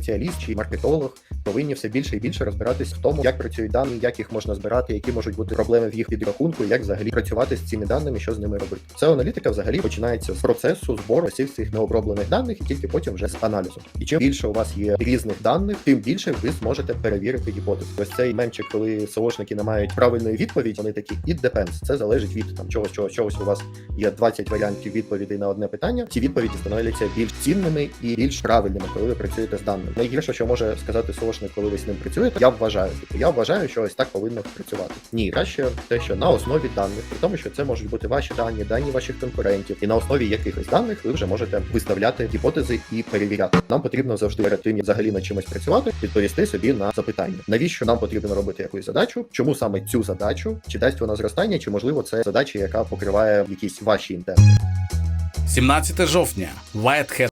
спеціаліст чи маркетолог повинні все більше і більше розбиратись в тому, як працюють дані, як їх можна збирати, які можуть бути проблеми в їх підрахунку, як взагалі працювати з цими даними, що з ними робити. Це аналітика взагалі починається з процесу збору всіх цих необроблених даних, і тільки потім вже з аналізу. І чим більше у вас є різних даних, тим більше ви зможете перевірити гіпотезу. Ось цей менчик, коли СОшники не мають правильної відповіді, вони такі it depends. Це залежить від там чогось, чогось, чогось у вас є 20 варіантів відповідей на одне питання. Ці відповіді становляться більш цінними і більш правильними, коли ви працюєте з даними. Найгірше, що може сказати СОшник, коли ви з ним працюєте, я вважаю. Типу, я вважаю, що ось так повинно працювати. Ні, краще те, що на основі даних, при тому, що це можуть бути ваші дані, дані ваших конкурентів, і на основі якихось даних ви вже можете виставляти гіпотези і перевіряти. Нам потрібно завжди перед тим, взагалі над чимось працювати, відповісти собі на запитання, навіщо нам потрібно робити якусь задачу, чому саме цю задачу, чи дасть вона зростання, чи можливо це задача, яка покриває якісь ваші інтереси. 17 жовтня. Whitehead